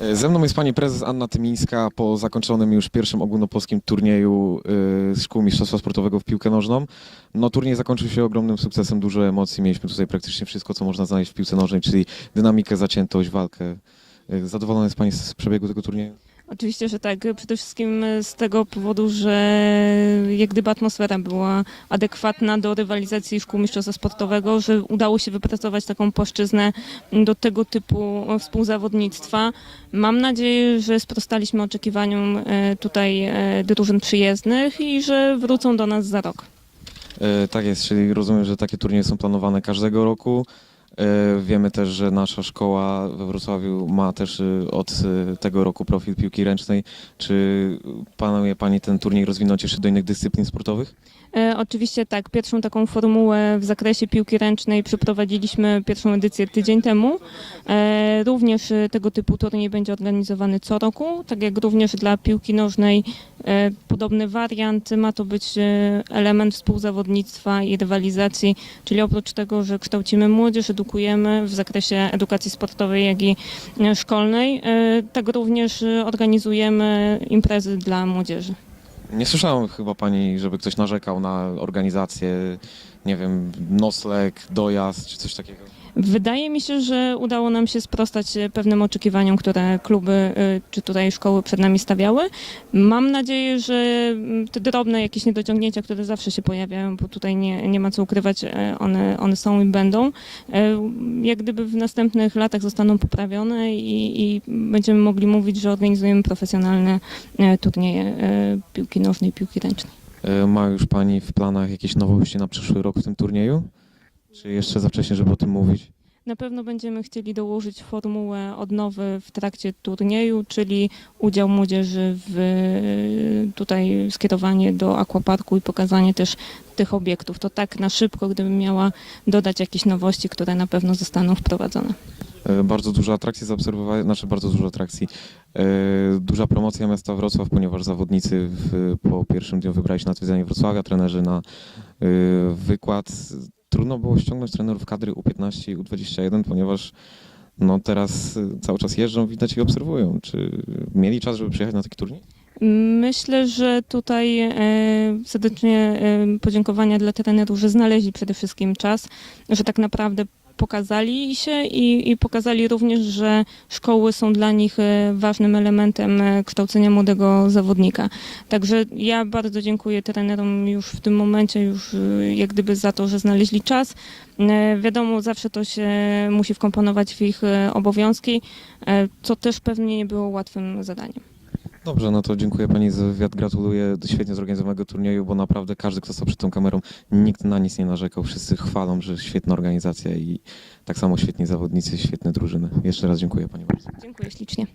E, Ze mną jest pani prezes Anna Tymińska po zakończonym już pierwszym ogólnopolskim turnieju y, Szkół Mistrzostwa Sportowego w piłkę nożną. No turniej zakończył się ogromnym sukcesem, dużo emocji, mieliśmy tutaj praktycznie wszystko, co można znaleźć w piłce nożnej, czyli dynamikę, zaciętość, walkę. Y, Zadowolona jest pani z przebiegu tego turnieju? Oczywiście, że tak. Przede wszystkim z tego powodu, że jak gdyby atmosfera była adekwatna do rywalizacji szkół mistrzostwa sportowego, że udało się wypracować taką płaszczyznę do tego typu współzawodnictwa. Mam nadzieję, że sprostaliśmy oczekiwaniom e, tutaj e, drużyn przyjezdnych i że wrócą do nas za rok. E, Tak jest, czyli rozumiem, że takie turnieje są planowane każdego roku. E, Wiemy też, że nasza szkoła we Wrocławiu ma też e, od e, tego roku profil piłki ręcznej. Czy planuje Pani ten turniej rozwinąć jeszcze do innych dyscyplin sportowych? E, Oczywiście tak, pierwszą taką formułę w zakresie piłki ręcznej przeprowadziliśmy pierwszą edycję tydzień temu. E, Również e, tego typu turniej będzie organizowany co roku, tak jak również dla piłki nożnej podobny wariant. Ma to być e, element współzawodnictwa i rywalizacji, czyli oprócz tego, że kształcimy młodzież, edukujemy w zakresie edukacji sportowej, jak i e, szkolnej, e, tak również e, organizujemy imprezy dla młodzieży. Nie słyszałem chyba Pani, żeby ktoś narzekał na organizację, nie wiem, nocleg, dojazd czy coś takiego. Wydaje mi się, że udało nam się sprostać e, pewnym oczekiwaniom, które kluby e, czy tutaj szkoły przed nami stawiały. Mam nadzieję, że mm, te drobne jakieś niedociągnięcia, które zawsze się pojawiają, bo tutaj nie, nie ma co ukrywać, e, one, one są i będą, jak gdyby w następnych latach zostaną poprawione i, i będziemy mogli mówić, że organizujemy profesjonalne turnieje piłki nożnej, piłki ręcznej. Ma już Pani w planach jakieś nowości na przyszły rok w tym turnieju? Czy jeszcze za wcześnie, żeby o tym mówić? Na pewno będziemy chcieli dołożyć formułę odnowy w trakcie turnieju, czyli udział młodzieży w tutaj skierowanie do aquaparku i pokazanie też tych obiektów. To tak na szybko, gdybym miała dodać jakieś nowości, które na pewno zostaną wprowadzone. E, Bardzo dużo atrakcji zaobserwowałem, znaczy bardzo dużo atrakcji. E, Duża promocja miasta Wrocław, ponieważ zawodnicy w, po pierwszym dniu wybrali się na odwiedzenie Wrocławia, trenerzy na e, wykład. Trudno było ściągnąć trenerów kadry U15 i U21, ponieważ no teraz e, cały czas jeżdżą, widać i obserwują. Czy mieli czas, żeby przyjechać na taki turniej? Myślę, że tutaj e, serdecznie e, podziękowania dla trenerów, że znaleźli przede wszystkim czas, że tak naprawdę pokazali się i, i pokazali również, że szkoły są dla nich e, ważnym elementem e, kształcenia młodego zawodnika. Także ja bardzo dziękuję trenerom już w tym momencie, już e, jak gdyby za to, że znaleźli czas. Wiadomo, zawsze to się musi wkomponować w ich obowiązki, co też pewnie nie było łatwym zadaniem. Dobrze, no to dziękuję Pani za wywiad, gratuluję świetnie zorganizowanego turnieju, bo naprawdę każdy, kto stał przed tą kamerą, nikt na nic nie narzekał, wszyscy chwalą, że świetna organizacja i tak samo świetni zawodnicy, świetne drużyny. Jeszcze raz dziękuję Pani bardzo. Dziękuję ślicznie.